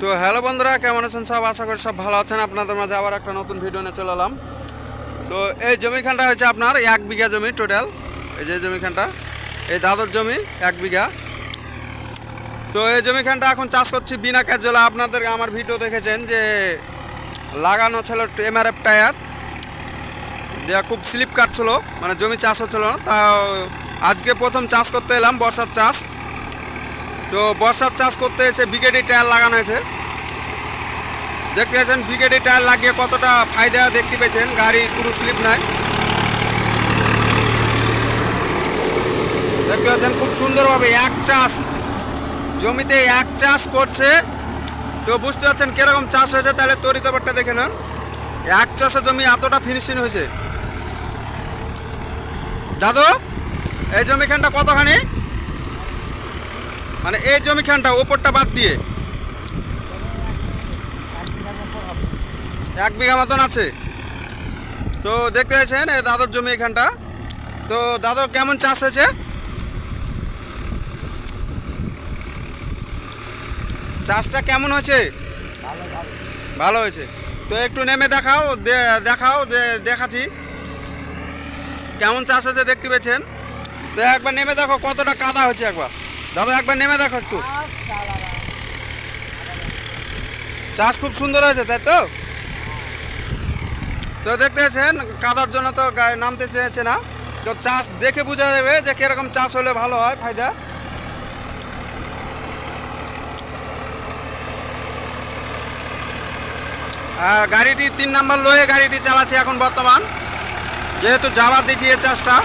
তো হ্যালো বন্ধুরা, কেমন আছেন সব? আশা করি সব ভালো আছেন। আপনাদের মাঝে আবার একটা নতুন ভিডিও নিয়ে চলে এলাম। তো এই জমিখানটা হচ্ছে আপনার এক বিঘা জমি টোটাল এই যে জমিখানটা, এই দাদর জমি এক বিঘা। তো এই জমিখানটা এখন চাষ করছি বিনা কাজলা আপনাদের আমার ভিডিও দেখেছেন যে লাগানো ছিল এমআরএফ টায়ার দেওয়া খুব স্লিপ কাটছিল মানে জমি চাষ হচ্ছিল না। তা আজকে প্রথম চাষ করতে এলাম, বর্ষার চাষ। তো বর্ষার চাষ করতে এসে বিকেডি টায়ার লাগানো হয়েছে। দেখতে পাচ্ছেন বিকেডি টায়ার লাগিয়ে কতটা ফায়দা দেখতে পেয়েছেন, গাড়ি পুরো স্লিপ নাই। দেখতে পাচ্ছেন, খুব সুন্দরভাবে এক চাষ, জমিতে এক চাষ করছে। তো বুঝতে পারছেন কীরকম চাষ হয়েছে, তাহলে তরি ব্যাপারটা দেখে নেন। এক চাষে জমি এতটা ফিনিশিং হয়েছে। দাদু, এই জমিখানটা কতখানি? মানে এই জমিখানটা ওপরটা বাদ দিয়ে। এক বিঘা মতন আছে। তো দেখতে পাচ্ছেন এই দাদুর জমি এখানটা তো দাদু, কেমন চাষ হয়েছে? চাষটা কেমন হয়েছে? ভালো হয়েছে। তো একটু নেমে দেখাও দেখাও দেখাচ্ছি। কেমন চাষ হয়েছে দেখতে পেয়েছেন? তো একবার নেমে দেখো কতটা কাদা হয়েছে একবার। দাদা, একবার নেমে দেখো একটু। চাষ খুব সুন্দর হয়েছে, তাই তো? তো দেখতে পাচ্ছেন কাদার জন্য তো নামতে চেয়েছে না। তো চাষ দেখে বোঝা যাবে যে কীরকম চাষ হলে ভালো হয়, ফায়দা। আর গাড়িটি তিন নাম্বার লয়ে গাড়িটি চালাচ্ছে এখন বর্তমান। যেহেতু যাবার দিচ্ছি এই চাষটা।